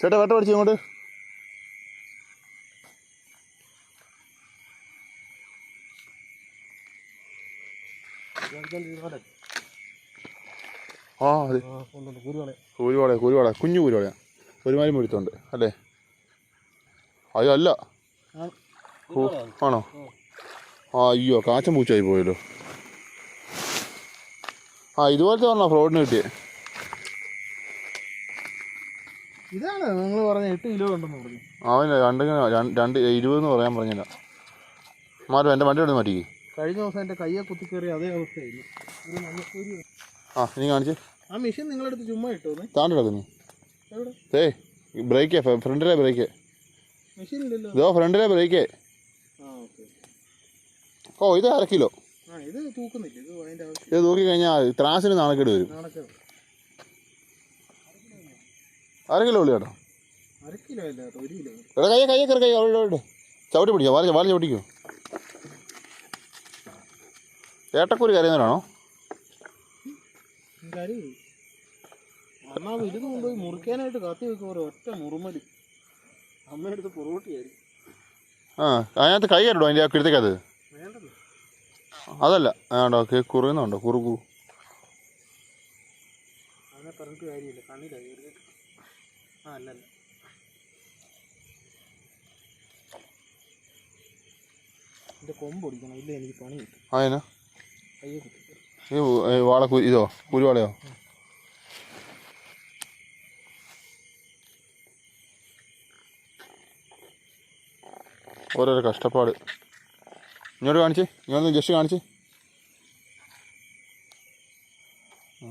ചേട്ടാ വേട്ട പഠിച്ചു ഇങ്ങോട്ട്? ആ അതെ കൂരുവാള കൂരുവാള കുഞ്ഞു കൂരുവാള ഒരുമാതിരി മുഴുത്തുണ്ട് അല്ലേ? അയ്യോ അല്ല. ആണോ? ആ അയ്യോ കാച്ചം പൂച്ചായി പോയല്ലോ. ആ ഇതുപോലത്തെ പറഞ്ഞോ ഫ്രോഡിന് കിട്ടിയേ. ഇതാണ് നിങ്ങൾ പറഞ്ഞ എട്ട് കിലോ ഉണ്ടെന്ന് പറഞ്ഞു. അവന് രണ്ട് രണ്ട് ഇരുപതെന്ന് പറയാൻ പറഞ്ഞില്ല. മാറ്റും എന്റെ വണ്ടി എടുത്ത് മാറ്റിക്ക് കഴിഞ്ഞ ദിവസം എന്റെ കയ്യെ കുത്തി കയറി അതേ അവസ്ഥയായിരുന്നു. ഒരു മഞ്ഞക്കൂരി ആ ഇനി കാണിച്ച്. ആ മെഷീൻ നിങ്ങളടുത്ത് ചുമ്മാ ഇട്ടോന്നേ. താണ്ടി കിടക്കുന്നു എവിടെ? ബ്രേക്ക് ഫ്രണ്ടിലെ ബ്രേക്ക് മെഷീൻ ഇല്ലല്ലോ. ഇതോ ഫ്രണ്ടിലെ ബ്രേക്കേ ഓ ഇത് അര കിലോ. ഇത് തൂക്കുന്നില്ല. ഇത് തൂക്കി കഴിഞ്ഞാൽ ത്രാസിന് നാണക്കേട് വരും. നാണക്കേട്. അര കിലോ ഉള്ളി കേട്ടോ അര കിലോ ഒരു കിലോ. എടാ കയ്യെ കയ്യെ കയറി കൈ അവിടെ ചവിട്ടി പിടിക്കോ വാല വാല ചവിട്ടിക്കോ. ഏട്ടക്കൂരി കരയുന്നവരാണോ കൊണ്ടുപോയി മുറിക്കാനായിട്ട് കാത്തി വെക്കും ഒരു ഒറ്റ മുറുമൽ. അമ്മയെടുത്ത് പൊറോട്ടിയായിരിക്കും. ആ അതിനകത്ത് കൈ കയറിടോ അതിന്റെ ആ കിഴത്തേക്കത് അതല്ല ആണ്ടോ കുറുകുന്നുണ്ടോ? കുറുകു. അതിനെ പറഞ്ഞിട്ട് കാര്യമില്ല കണ്ണില്ല ആ അല്ലല്ല എന്റെ കൊമ്പ് ഒടിക്കണം ഇല്ല? എനിക്ക് പണി കിട്ടും. അതിനാ കയ്യെ കുത്തി ഈ വാള ഇതോ കുരുവാളയോ? ഓരോരോ കഷ്ടപ്പാട്. ഇങ്ങോട്ട് കാണിച്ച് ഇങ്ങോട്ട് ജസ്റ്റ് കാണിച്ച്. ആ.